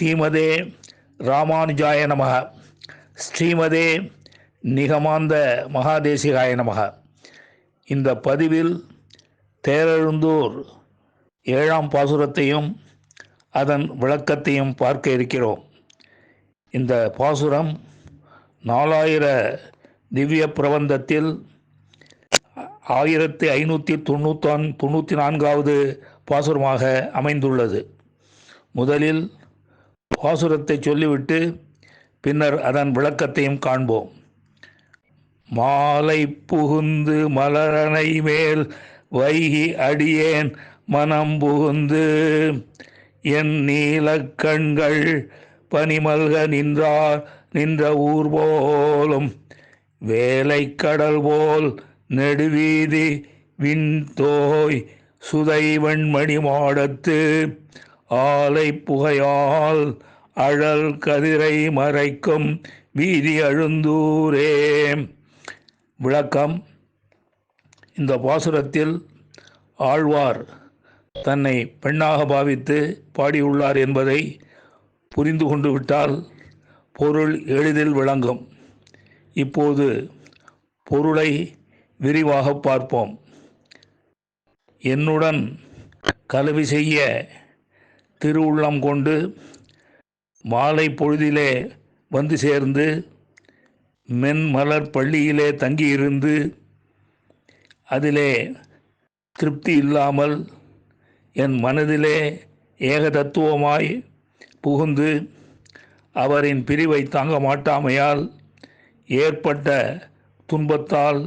ஸ்ரீமதே ராமானுஜாய நமக. ஸ்ரீமதே நிகமாந்த மகாதேசிகாய நமக. இந்த பதிவில் தேரெழுந்தூர் ஏழாம் பாசுரத்தையும் அதன் விளக்கத்தையும் பார்க்க இருக்கிறோம். இந்த பாசுரம் நாலாயிர திவ்ய பிரபந்தத்தில் ஆயிரத்தி ஐநூற்றி தொண்ணூத்தான் தொண்ணூற்றி நான்காவது பாசுரமாக அமைந்துள்ளது. முதலில் பாசுரத்தை சொல்லிவிட்டு பின்னர் அதன் விளக்கத்தையும் காண்போம். மாலை புகுந்து மலரனை மேல் வைகி அடியேன் மனம் புகுந்து என் நீலக்கண்கள் பனிமல்க நின்றார் நின்ற ஊர் போலும் வேலை கடல் போல் நெடுவீதி விண்தோய் சுதை வெண்மணி மாடத்து ஆலை புகையால் அழல் கதிரை மறைக்கும் வீதி அழுந்தூரே. விளக்கம். இந்த பாசுரத்தில் ஆழ்வார் தன்னை பெண்ணாக பாவித்து பாடியுள்ளார் என்பதை புரிந்து கொண்டு விட்டால் பொருள் எளிதில் விளங்கும். இப்போது பொருளை விரிவாக பார்ப்போம். என்னுடன் கலவி செய்ய திருவுள்ளம் கொண்டு மாலை பொழுதிலே வந்து சேர்ந்து மென்மலர் பள்ளியிலே தங்கியிருந்து அதிலே திருப்தி இல்லாமல் என் மனதிலே ஏக தத்துவமாய் புகுந்து அவரின் பிரிவை தாங்க மாட்டாமையால் ஏற்பட்ட துன்பத்தால்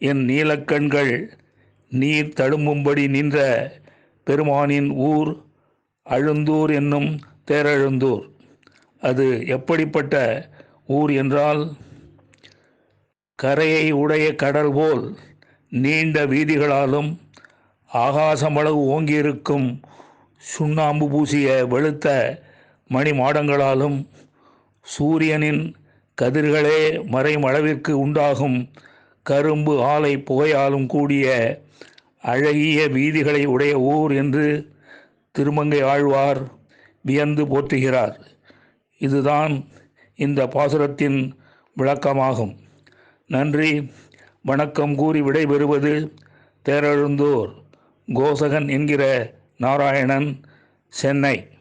என் நீலக்கண்கள் நீர் தழும்பும்படி நின்ற பெருமானின் ஊர் அழுந்தூர் என்னும் தேரழுந்தூர். அது எப்படிப்பட்ட ஊர் என்றால் கரையை உடைய கடல் போல் நீண்ட வீதிகளாலும் ஆகாசமளவு ஓங்கியிருக்கும் சுண்ணாம்பு பூசிய வெளுத்த மணி மாடங்களாலும் சூரியனின் கதிர்களே மறையும் அளவிற்கு உண்டாகும் கரும்பு ஆலை புகையாலும் கூடிய அழகிய வீதிகளை உடைய ஊர் என்று திருமங்கை ஆழ்வார் வியந்து போற்றுகிறார். இதுதான் இந்த பாசுரத்தின் விளக்கமாகும். நன்றி. வணக்கம் கூறி விடைபெறுவது தேரெழுந்தூர் கோசகன் என்கிற நாராயணன் சென்னை.